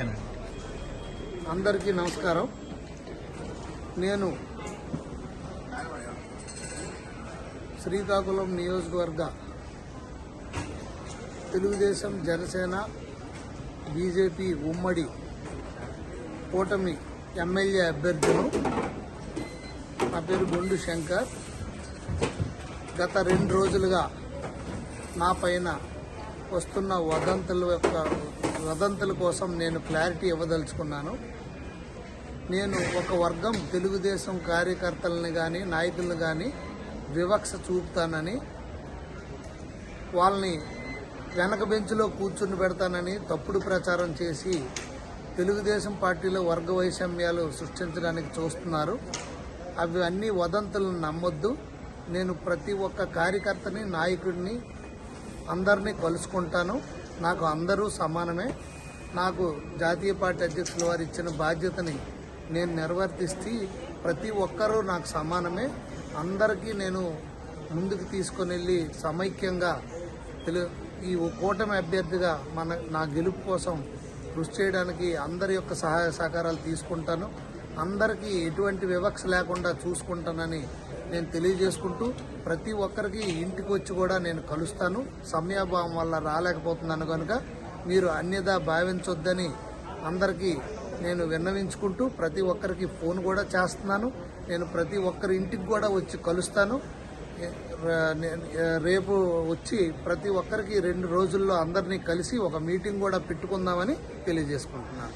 ఓకేనండి. అందరికీ నమస్కారం. నేను శ్రీకాకుళం నియోజకవర్గ తెలుగుదేశం జనసేన బీజేపీ ఉమ్మడి కూటమి ఎమ్మెల్యే అభ్యర్థులు. నా పేరు గుండు శంకర్. గత రెండు రోజులుగా నా పైన వస్తున్న వదంతుల యొక్క వదంతుల కోసం నేను క్లారిటీ ఇవ్వదలుచుకున్నాను. నేను ఒక వర్గం తెలుగుదేశం కార్యకర్తలను కానీ నాయకులను కానీ వివక్ష చూపుతానని వాళ్ళని వెనక బెంచ్లో కూర్చుని పెడతానని తప్పుడు ప్రచారం చేసి తెలుగుదేశం పార్టీలో వర్గ వైషమ్యాలు సృష్టించడానికి చూస్తున్నారు. అవి అన్నీ వదంతులను నమ్మొద్దు. నేను ప్రతి ఒక్క కార్యకర్తని నాయకుడిని అందరినీ కలుసుకుంటాను. నాకు అందరూ సమానమే. నాకు జాతీయ పార్టీ అధ్యక్షుల వారు ఇచ్చిన బాధ్యతని నేను నిర్వర్తిస్తే ప్రతి ఒక్కరూ నాకు సమానమే. అందరికీ నేను ముందుకు తీసుకొని వెళ్ళి సమైక్యంగా తెలు ఈ కూటమి అభ్యర్థిగా మన నా గెలుపు కోసం కృషి చేయడానికి అందరి యొక్క సహాయ సహకారాలు తీసుకుంటాను. అందరికీ ఎటువంటి వివక్ష లేకుండా చూసుకుంటానని నేను తెలియజేసుకుంటూ ప్రతి ఒక్కరికి ఇంటికి వచ్చి కూడా నేను కలుస్తాను. సమయాభావం వల్ల రాలేకపోతున్నాను కనుక మీరు అన్యదా భావించొద్దని అందరికీ నేను విన్నవించుకుంటూ ప్రతి ఒక్కరికి ఫోన్ కూడా చేస్తున్నాను. నేను ప్రతి ఒక్కరి ఇంటికి కూడా వచ్చి కలుస్తాను. రేపు వచ్చి ప్రతి ఒక్కరికి రెండు రోజుల్లో అందరినీ కలిసి ఒక మీటింగ్ కూడా పెట్టుకుందామని తెలియజేసుకుంటున్నాను.